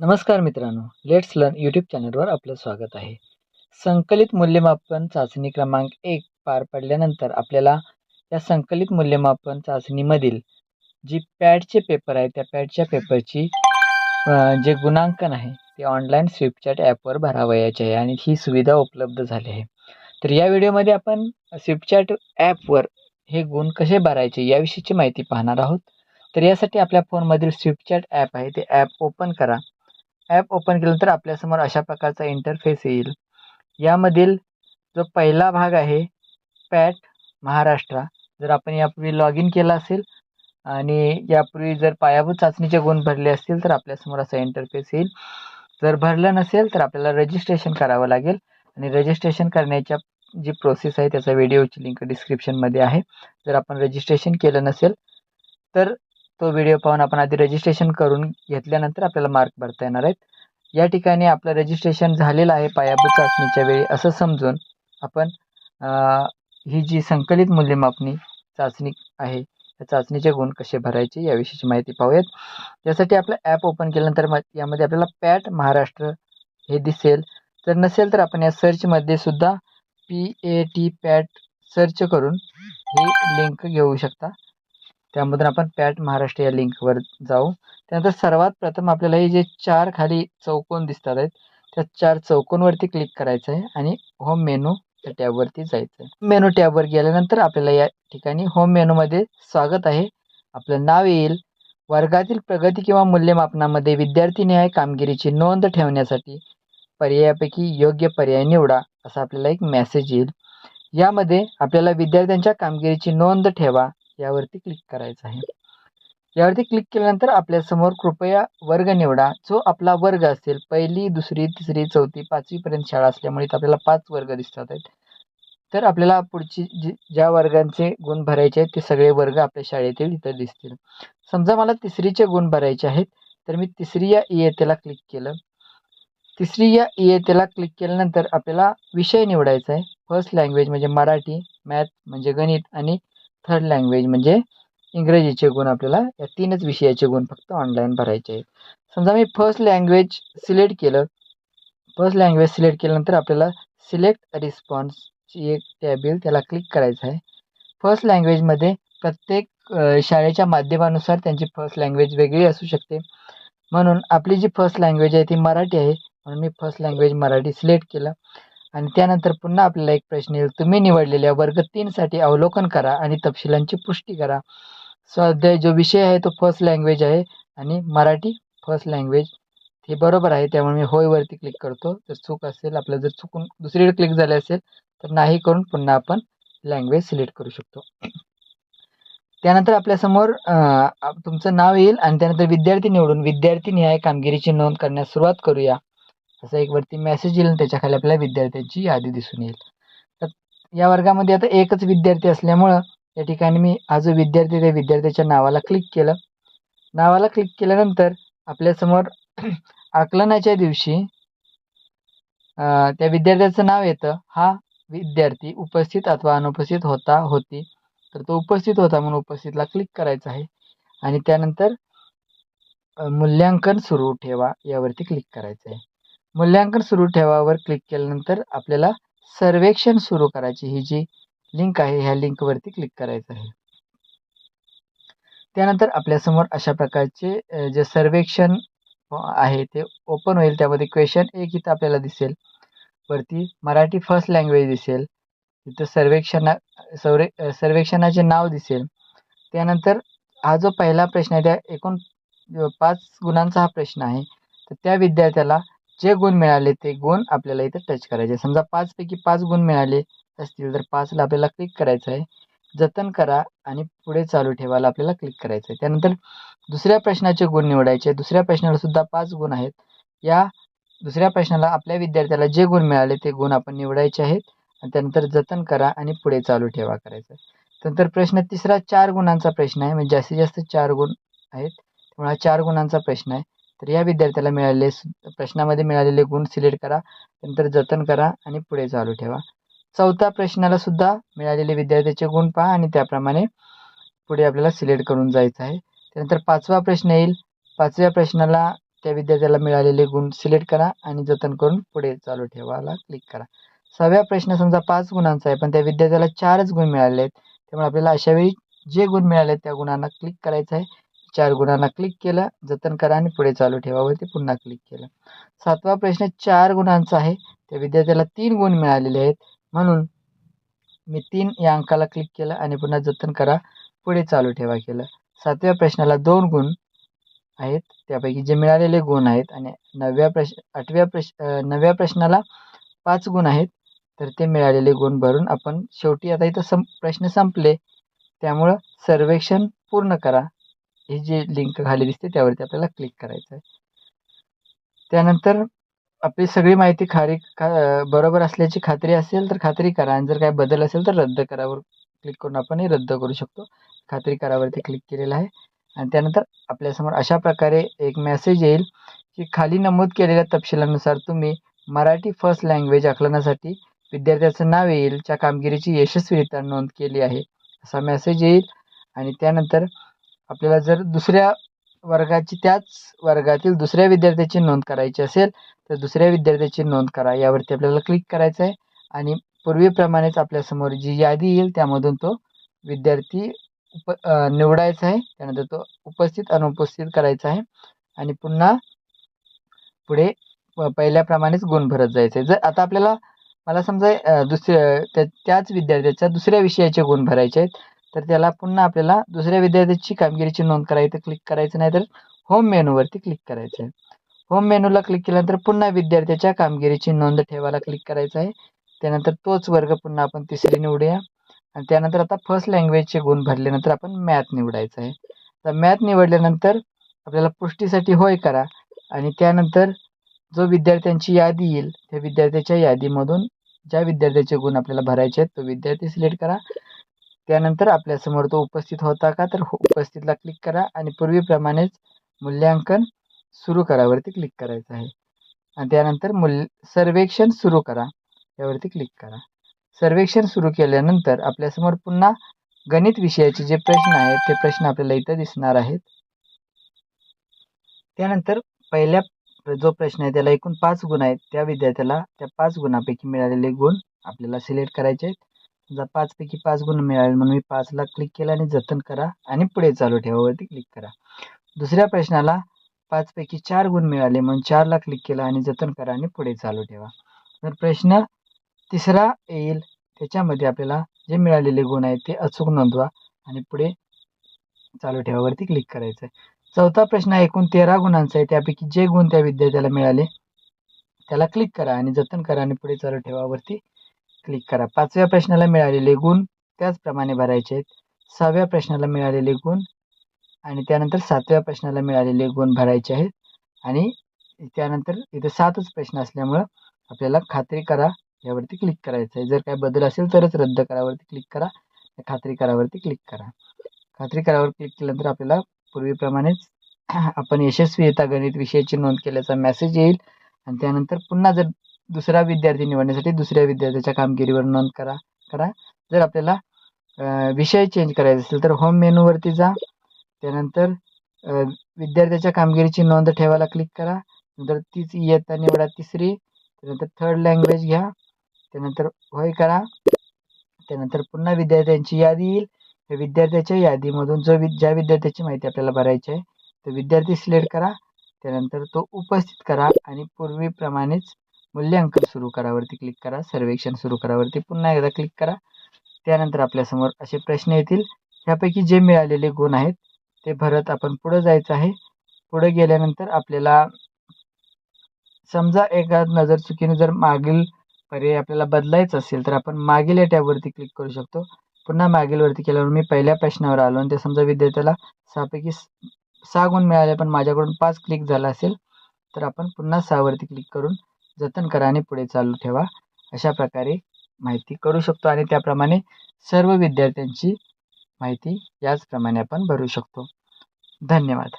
नमस्कार मित्रांनो let's learn YouTube चॅनलवर आपलं स्वागत आहे. संकलित मूल्यमापन चाचणी क्रमांक एक पार पडल्यानंतर आपल्याला या संकलित मूल्यमापन चाचणीमधील जी पॅडचे पेपर आहे त्या पॅडच्या पेपरची जे गुणांकन आहे ते ऑनलाईन स्विपचॅट ॲपवर भरावयाचे आहे आणि ही सुविधा उपलब्ध झाली आहे. तर या व्हिडिओमध्ये आपण स्विपचॅट ॲपवर हे गुण कसे भरायचे याविषयीची माहिती पाहणार आहोत. तर यासाठी आपल्या फोनमधील स्विपचॅट ॲप आहे ते ॲप ओपन करा. ॲप ओपन केल्यानंतर आपल्यासमोर अशा प्रकारचा इंटरफेस येईल. यामधील जो पहिला भाग आहे पॅट महाराष्ट्र जर आपण यापूर्वी लॉग इन केलं असेल आणि यापूर्वी जर पायाभूत चाचणीचे गुण भरले असतील तर आपल्यासमोर असा इंटरफेस येईल. जर भरलं नसेल तर आपल्याला रजिस्ट्रेशन करावं लागेल आणि रजिस्ट्रेशन करण्याच्या जी प्रोसेस आहे त्याचा व्हिडिओची लिंक डिस्क्रिप्शनमध्ये आहे. जर आपण रजिस्ट्रेशन केलं नसेल तर तो व्हिडिओ पाहून आपण आधी रजिस्ट्रेशन करून घेतल्यानंतर आपल्याला मार्क भरता येणार आहेत. या ठिकाणी आपलं रजिस्ट्रेशन झालेलं आहे पायाभूत चाचणीच्या वेळी असं समजून आपण ही जी संकलित मूल्यमापनी चाचणी आहे त्या चाचणीचे गुण कसे भरायचे याविषयीची माहिती पाहूयात. यासाठी आपलं ॲप ओपन केल्यानंतर यामध्ये आपल्याला पॅट महाराष्ट्र हे दिसेल. तर नसेल तर आपण या सर्चमध्ये सुद्धा P A T pat search करून ही लिंक घेऊ शकता. त्यामधून आपण पॅट महाराष्ट्र या लिंकवर जाऊ. त्यानंतर सर्वात प्रथम आपल्याला हे जे चार खाली चौकोन दिसतात आहेत त्या चार चौकोनवरती क्लिक करायचं आहे आणि होम मेनू या टॅबवरती जायचं आहे. मेनू टॅबवर गेल्यानंतर आपल्याला या ठिकाणी होम मेनूमध्ये स्वागत आहे. आपलं नाव येईल. वर्गातील प्रगती किंवा मूल्यमापनामध्ये विद्यार्थीनिहाय कामगिरीची नोंद ठेवण्यासाठी पर्यायापैकी योग्य पर्याय निवडा असा आपल्याला एक मेसेज येईल. यामध्ये आपल्याला विद्यार्थ्यांच्या कामगिरीची नोंद ठेवा. यावरती क्लिक करायचं आहे. यावरती क्लिक केल्यानंतर आपल्यासमोर कृपया वर्ग निवडा. जो आपला वर्ग असेल पहिली दुसरी तिसरी चौथी पाचवीपर्यंत शाळा असल्यामुळे इथं आपल्याला पाच वर्ग दिसतात आहेत. तर आपल्याला पुढची जी ज्या वर्गांचे गुण भरायचे आहेत ते सगळे वर्ग आपल्या शाळेतील इथं दिसतील. समजा मला तिसरीचे गुण भरायचे आहेत तर मी तिसरी या इयतेला क्लिक केलं. तिसरी या इयतेला क्लिक केल्यानंतर आपल्याला विषय निवडायचा आहे. फर्स्ट लँग्वेज म्हणजे मराठी मॅथ म्हणजे गणित आणि थर्ड लँग्वेज म्हणजे इंग्रजीचे गुण आपल्याला या तीनच विषयाचे गुण फक्त ऑनलाईन भरायचे आहेत. समजा मी फर्स्ट लँग्वेज सिलेक्ट केलं. फर्स्ट लँग्वेज सिलेक्ट केल्यानंतर आपल्याला सिलेक्ट रिस्पॉन्सची एक टॅब येईल त्याला क्लिक करायचं आहे. फर्स्ट लँग्वेजमध्ये प्रत्येक शाळेच्या माध्यमानुसार त्यांची फर्स्ट लँग्वेज वेगळी असू शकते. म्हणून आपली जी फर्स्ट लँग्वेज आहे ती मराठी आहे. म्हणून मी फर्स्ट लँग्वेज मराठी सिलेक्ट केलं. आणि त्यानंतर पुन्हा आपल्याला एक प्रश्न येईल. तुम्ही निवडलेल्या वर्ग तीनसाठी अवलोकन करा आणि तपशिलांची पुष्टी करा. स्वाध्याय जो विषय आहे तो फर्स्ट लँग्वेज आहे आणि मराठी फर्स्ट लँग्वेज हे बरोबर आहे. त्यामुळे मी होयवरती क्लिक करतो. जर चूक असेल आपलं जर चुकून दुसरीकडे क्लिक झाले असेल तर नाही करून पुन्हा आपण लँग्वेज सिलेक्ट करू शकतो. त्यानंतर आपल्यासमोर तुमचं नाव येईल आणि त्यानंतर विद्यार्थी निवडून विद्यार्थी निहाय कामगिरीची नोंद करण्यास सुरुवात करूया. असा एक वरती मेसेज येईल त्याच्या त्याच्याखाली आपल्याला विद्यार्थ्यांची यादी दिसून येईल. तर या वर्गामध्ये आता एकच विद्यार्थी असल्यामुळं या ठिकाणी मी हा जो विद्यार्थी त्या विद्यार्थ्याच्या नावाला क्लिक केलं. नावाला क्लिक केल्यानंतर आपल्यासमोर आकलनाच्या दिवशी त्या विद्यार्थ्याचं नाव येतं. हा विद्यार्थी उपस्थित अथवा अनुपस्थित होता होती. तर तो उपस्थित होता म्हणून उपस्थितला क्लिक करायचा आहे. आणि त्यानंतर मूल्यांकन सुरू ठेवा यावरती क्लिक करायचं आहे. मूल्यांकन सुरू ठेवावर क्लिक केल्यानंतर आपल्याला सर्वेक्षण सुरू करायची ही जी लिंक आहे ह्या लिंकवरती क्लिक करायचं आहे. त्यानंतर आपल्यासमोर अशा प्रकारचे जे सर्वेक्षण आहे ते ओपन होईल. त्यामध्ये क्वेश्चन एक इथं आपल्याला दिसेल. वरती मराठी फर्स्ट लँग्वेज दिसेल. इथं सर्वेक्षणा सर्वे सर्वेक्षणाचे नाव दिसेल. त्यानंतर हा जो पहिला प्रश्न आहे त्या एकूण पाच गुणांचा हा प्रश्न आहे. तर त्या विद्यार्थ्याला जे गुण मिळाले ते गुण आपल्याला इथं टच करायचे. समजा पाचपैकी पाच गुण मिळाले असतील तर पाचला आपल्याला क्लिक करायचं आहे. जतन करा आणि पुढे चालू ठेवायला आपल्याला क्लिक करायचं आहे त्यानंतर दुसऱ्या प्रश्नाचे गुण निवडायचे. दुसऱ्या प्रश्नाला सुद्धा पाच गुण आहेत. या दुसऱ्या प्रश्नाला आपल्या विद्यार्थ्याला जे गुण मिळाले ते गुण आपण निवडायचे आहेत. आणि त्यानंतर जतन करा आणि पुढे चालू ठेवा करायचं. आहे त्यानंतर प्रश्न तिसरा चार गुणांचा प्रश्न आहे. म्हणजे जास्तीत जास्त चार गुण आहेत. त्यामुळे हा चार गुणांचा प्रश्न आहे. तर या विद्यार्थ्याला मिळालेले सु- प्रश्नामध्ये मिळालेले गुण सिलेक्ट करा नंतर जतन करा आणि पुढे चालू ठेवा. चौथ्या प्रश्नाला सुद्धा मिळालेले विद्यार्थ्याचे गुण पहा आणि त्याप्रमाणे पुढे आपल्याला सिलेक्ट करून जायचं आहे. त्यानंतर पाचवा प्रश्न येईल. पाचव्या प्रश्नाला त्या विद्यार्थ्याला मिळालेले गुण सिलेक्ट करा आणि जतन करून पुढे चालू ठेवायला क्लिक करा. सहाव्या प्रश्न समजा पाच गुणांचा आहे पण त्या विद्यार्थ्याला चारच गुण मिळाले आहेत त्यामुळे आपल्याला अशावेळी जे गुण मिळाले त्या गुणांना क्लिक करायचं आहे. चार गुणांना क्लिक केलं. जतन करा आणि पुढे चालू ठेवावरती पुन्हा क्लिक केलं. सातवा प्रश्न चार गुणांचा आहे. त्या विद्यार्थ्याला तीन गुण मिळालेले आहेत. म्हणून मी तीन या अंकाला क्लिक केलं आणि पुन्हा जतन करा. पुढे चालू ठेवा केलं. सातव्या प्रश्नाला दोन गुण आहेत. त्यापैकी जे मिळालेले गुण आहेत आणि नवव्या प्रश्न आठव्या प्रश्न नवव्या प्रश्नाला पाच गुण आहेत तर ते मिळालेले गुण भरून आपण शेवटी आता इथं सं प्रश्न संपले. त्यामुळं सर्वेक्षण पूर्ण करा. हे जे लिंक खाली दिसते त्यावरती आपल्याला क्लिक करायचं आहे त्यानंतर आपली सगळी माहिती खारी खा बरोबर असल्याची खात्री असेल तर खात्री करा. आणि जर काय बदल असेल तर रद्द करावर क्लिक करून आपण हे रद्द करू शकतो. खात्री करावरती क्लिक केलेलं आहे. आणि त्यानंतर आपल्यासमोर अशा प्रकारे एक मेसेज येईल की खाली नमूद केलेल्या तपशिलानुसार तुम्ही मराठी फर्स्ट लँग्वेज आकलनासाठी विद्यार्थ्याचं नाव येईल. ज्या कामगिरीची यशस्वीरित्या नोंद केली आहे. असा मेसेज येईल. आणि त्यानंतर आपल्याला जर दुसऱ्या वर्गाची त्याच वर्गातील दुसऱ्या विद्यार्थ्याची नोंद करायची असेल तर दुसऱ्या विद्यार्थ्याची नोंद करा. यावरती आपल्याला क्लिक करायचं आहे आणि पूर्वीप्रमाणेच आपल्यासमोर जी यादी येईल त्यामधून तो विद्यार्थी उप निवडायचा आहे. त्यानंतर तो उपस्थित अनुपस्थित करायचा आहे आणि पुन्हा पुढे पहिल्याप्रमाणेच गुण भरत जायचं आहे. जर आता आपल्याला मला समजा दुसऱ्या त्या त्याच विद्यार्थ्याच्या दुसऱ्या विषयाचे गुण भरायचे आहेत तर त्याला पुन्हा आपल्याला दुसऱ्या विद्यार्थ्याची कामगिरीची नोंद करायची क्लिक करायचं नाही तर होम मेनूवरती क्लिक करायचं. आहे होम मेनूला क्लिक केल्यानंतर पुन्हा विद्यार्थ्याच्या कामगिरीची नोंद ठेवायला क्लिक करायचं आहे. त्यानंतर तोच वर्ग पुन्हा आपण तिसरी निवडूया. आणि त्यानंतर आता फर्स्ट लँग्वेजचे गुण भरल्यानंतर आपण मॅथ निवडायचं आहे. तर मॅथ निवडल्यानंतर आपल्याला पुष्टीसाठी होय करा. आणि त्यानंतर जो विद्यार्थ्यांची यादी येईल त्या विद्यार्थ्याच्या यादीमधून ज्या विद्यार्थ्याचे गुण आपल्याला भरायचे आहेत तो विद्यार्थी सिलेक्ट करा. त्यानंतर आपल्यासमोर तो उपस्थित होता का? तर हो, उपस्थितला क्लिक करा आणि पूर्वीप्रमाणेच मूल्यांकन सुरू करावरती क्लिक करायचं आहे. आणि त्यानंतर मूल्य सर्वेक्षण सुरू करा. यावरती क्लिक करा. सर्वेक्षण सुरू केल्यानंतर आपल्यासमोर पुन्हा गणित विषयाचे जे प्रश्न आहेत ते प्रश्न आपल्याला इथं दिसणार आहेत. त्यानंतर पहिल्या जो प्रश्न आहे त्याला एकूण पाच गुण आहेत. त्या विद्यार्थ्याला त्या पाच गुणापैकी मिळालेले गुण आपल्याला सिलेक्ट करायचे आहेत. समजा पाचपैकी पाच गुण मिळाले म्हणून मी पाचला क्लिक केला आणि जतन करा आणि पुढे चालू ठेवावरती क्लिक करा. दुसऱ्या प्रश्नाला पाचपैकी चार गुण मिळाले म्हणून चारला क्लिक केला आणि जतन करा आणि पुढे चालू ठेवा. तर प्रश्न तिसरा येईल. त्याच्यामध्ये आपल्याला जे मिळालेले गुण आहेत ते अचूक नोंदवा आणि पुढे चालू ठेवावरती क्लिक करायचं आहे चौथा प्रश्न एकूण तेरा गुणांचा आहे. त्यापैकी जे गुण त्या विद्यार्थ्याला मिळाले त्याला क्लिक करा आणि जतन करा आणि पुढे चालू ठेवावरती क्लिक करा. पाचव्या प्रश्नाला मिळालेले गुण त्याचप्रमाणे भरायचे आहेत. सहाव्या प्रश्नाला मिळालेले गुण आणि त्यानंतर सातव्या प्रश्नाला मिळालेले गुण भरायचे आहेत. आणि त्यानंतर इथे सातच प्रश्न असल्यामुळं आपल्याला खात्री करा यावरती क्लिक करायचं आहे. जर काय बदल असेल तरच रद्द करावरती क्लिक करा. खात्री करावरती क्लिक करा. खात्री करावर क्लिक केल्यानंतर आपल्याला पूर्वीप्रमाणेच आपण यशस्वीता गणित विषयाची नोंद केल्याचा मेसेज येईल. आणि त्यानंतर पुन्हा जर दुसरा विद्यार्थी निवडण्यासाठी दुसऱ्या विद्यार्थ्याच्या कामगिरीवर नोंद करा. करा. जर आपल्याला विषय चेंज करायचा असेल तर होम मेनूवरती जा. त्यानंतर विद्यार्थ्याच्या कामगिरीची नोंद ठेवायला क्लिक करा. नंतर तीच इयत्ता निवडा तिसरी. त्यानंतर थर्ड लँग्वेज घ्या. त्यानंतर होय करा. त्यानंतर पुन्हा विद्यार्थ्यांची यादी येईल. त्या विद्यार्थ्याच्या यादीमधून जो वि ज्या विद्यार्थ्याची माहिती आपल्याला भरायची आहे तो विद्यार्थी सिलेक्ट करा. त्यानंतर तो उपस्थित करा आणि पूर्वीप्रमाणेच मूल्यांकन सुरू करावरती क्लिक करा सर्वेक्षण सुरू करावरती पुन्हा एकदा क्लिक करा. त्यानंतर आपल्यासमोर असे प्रश्न येतील. ह्यापैकी जे मिळालेले गुण आहेत ते भरत आपण पुढं जायचं आहे. पुढे गेल्यानंतर आपल्याला समजा एका नजर चुकीने जर मागील पर्याय आपल्याला बदलायचं असेल तर आपण मागील या टॅबवरती क्लिक करू शकतो. पुन्हा मागीलवरती केल्यावर मी पहिल्या प्रश्नावर आलो आणि ते समजा विद्यार्थ्याला सहापैकी सहा गुण मिळाले पण माझ्याकडून पाच क्लिक झाला असेल तर आपण पुन्हा सहावरती क्लिक करून जतन करा आणि पुढे चालू ठेवा. अशा प्रकारे माहिती करू शकतो आणि त्याप्रमाणे सर्व विद्यार्थ्यांची माहिती याचप्रमाणे आपण भरू शकतो. धन्यवाद.